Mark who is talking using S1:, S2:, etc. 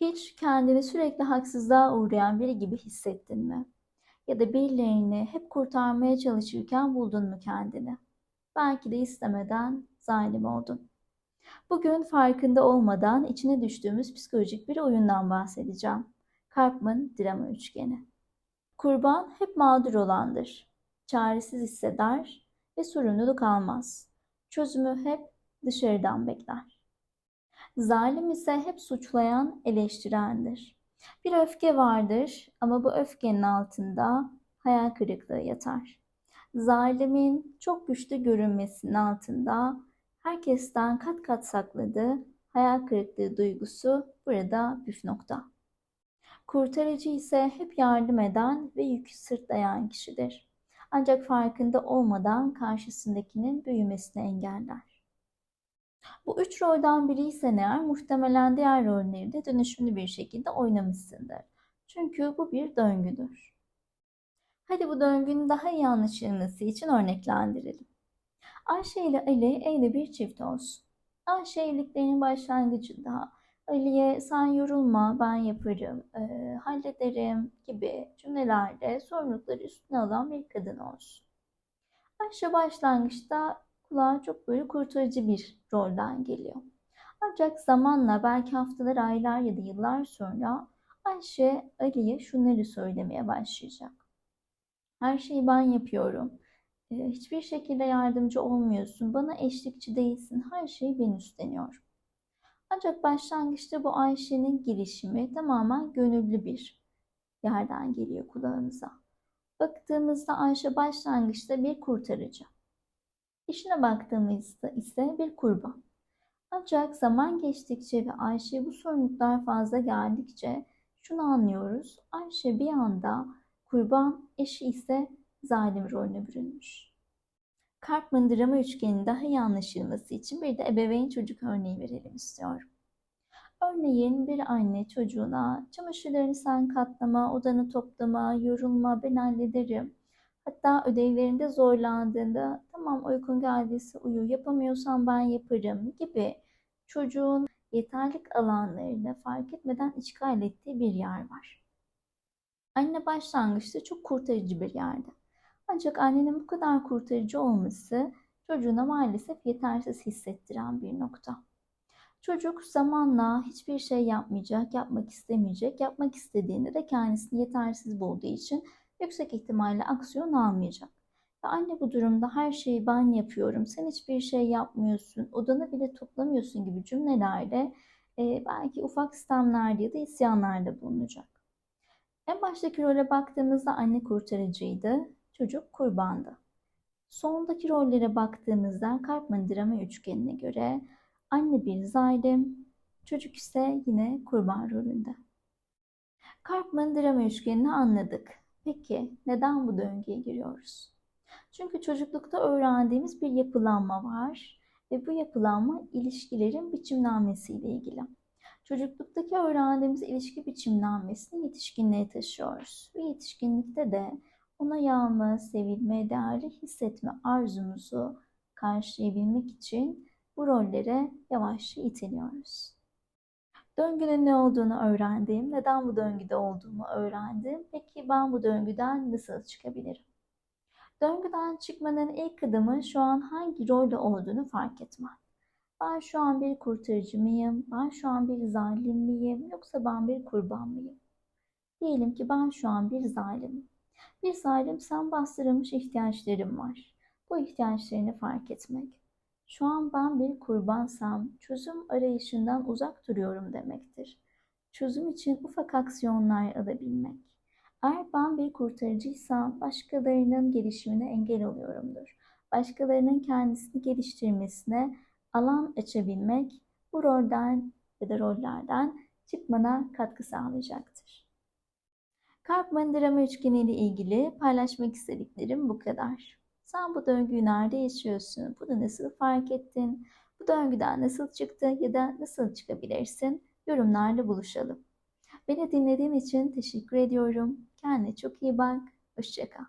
S1: Hiç kendini sürekli haksızlığa uğrayan biri gibi hissettin mi? Ya da birilerini hep kurtarmaya çalışırken buldun mu kendini? Belki de istemeden zalim oldun. Bugün farkında olmadan içine düştüğümüz psikolojik bir oyundan bahsedeceğim. Karpman drama üçgeni. Kurban hep mağdur olandır. Çaresiz hisseder ve sorumluluk almaz. Çözümü hep dışarıdan bekler. Zalim ise hep suçlayan, eleştirendir. Bir öfke vardır ama bu öfkenin altında hayal kırıklığı yatar. Zalimin çok güçlü görünmesinin altında herkesten kat kat sakladığı hayal kırıklığı duygusu burada püf nokta. Kurtarıcı ise hep yardım eden ve yükü sırtlayan kişidir. Ancak farkında olmadan karşısındakinin büyümesini engeller. Bu üç rolden biriysen eğer muhtemelen diğer rolleri de dönüşümlü bir şekilde oynamışsındır. Çünkü bu bir döngüdür. Hadi bu döngünün daha iyi anlaşılması için örneklendirelim. Ayşe ile Ali evli bir çift olsun. Ayşe evliliklerinin başlangıcında Ali'ye sen yorulma ben yaparım, e, hallederim gibi cümlelerle sorumlulukları üstüne alan bir kadın olsun. Ayşe başlangıçta kulağa çok böyle kurtarıcı bir rolden geliyor. Ancak zamanla belki haftalar, aylar ya da yıllar sonra Ayşe Ali'ye şunları söylemeye başlayacak. Her şeyi ben yapıyorum. E, hiçbir şekilde yardımcı olmuyorsun. Bana eşlikçi değilsin. Her şeyi ben üstleniyorum. Ancak başlangıçta bu Ayşe'nin girişimi tamamen gönüllü bir yerden geliyor kulağımıza. Baktığımızda Ayşe başlangıçta bir kurtarıcı. İşine baktığımızda ise bir kurban. Ancak zaman geçtikçe ve Ayşe bu sorumluluklar fazla geldikçe şunu anlıyoruz. Ayşe bir anda kurban, eşi ise zalim rolüne bürünmüş. Karpman drama üçgeninin daha iyi anlaşılması için bir de ebeveyn çocuk örneği verelim istiyorum. Örneğin bir anne çocuğuna çamaşırlarını sen katlama, odanı toplama, yorulma ben hallederim. Hatta ödevlerinde zorlandığında tamam uykun geldiyse uyu, yapamıyorsan ben yaparım gibi çocuğun yeterlik alanlarını fark etmeden işgal ettiği bir yer var. Anne başlangıçta çok kurtarıcı bir yerde. Ancak annenin bu kadar kurtarıcı olması çocuğuna maalesef yetersiz hissettiren bir nokta. Çocuk zamanla hiçbir şey yapmayacak, yapmak istemeyecek, yapmak istediğinde de kendisini yetersiz bulduğu için yüksek ihtimalle aksiyon almayacak. Ve anne bu durumda her şeyi ben yapıyorum, sen hiçbir şey yapmıyorsun, odanı bile toplamıyorsun gibi cümlelerle e, belki ufak sistemlerde ya da isyanlarda bulunacak. En baştaki role baktığımızda anne kurtarıcıydı, çocuk kurbandı. Sondaki rollere baktığımızda Karpman drama üçgenine göre anne bir zalim, çocuk ise yine kurban rolünde. Karpman drama üçgenini anladık. Peki neden bu döngüye giriyoruz? Çünkü çocuklukta öğrendiğimiz bir yapılanma var ve bu yapılanma ilişkilerin biçimlenmesiyle ilgili. Çocukluktaki öğrendiğimiz ilişki biçimlenmesini yetişkinliğe taşıyoruz. Ve yetişkinlikte de ona yağma, sevilme, değerli hissetme arzumuzu karşılayabilmek için bu rollere yavaşça itiliyoruz. Döngünün ne olduğunu öğrendim, neden bu döngüde olduğumu öğrendim. Peki ben bu döngüden nasıl çıkabilirim? Döngüden çıkmanın ilk adımı şu an hangi rolde olduğunu fark etmen. Ben şu an bir kurtarıcı mıyım? Ben şu an bir zalim miyim? Yoksa ben bir kurban mıyım? Diyelim ki ben şu an bir zalimim. Bir zalim sen bastırılmış ihtiyaçlarım var. Bu ihtiyaçlarını fark etmek. Şu an ben bir kurbansam çözüm arayışından uzak duruyorum demektir. Çözüm için ufak aksiyonlar alabilmek. Eğer ben bir kurtarıcıysam başkalarının gelişimine engel oluyorumdur. Başkalarının kendisini geliştirmesine alan açabilmek bu rolden ya da rollerden çıkmana katkı sağlayacaktır. Karpman drama üçgeni ile ilgili paylaşmak istediklerim bu kadar. Sen bu döngüyü nerede yaşıyorsun? Bunu nasıl fark ettin? Bu döngüden nasıl çıktı ya da nasıl çıkabilirsin? Yorumlarla buluşalım. Beni dinlediğin için teşekkür ediyorum. Kendine çok iyi bak. Hoşçakal.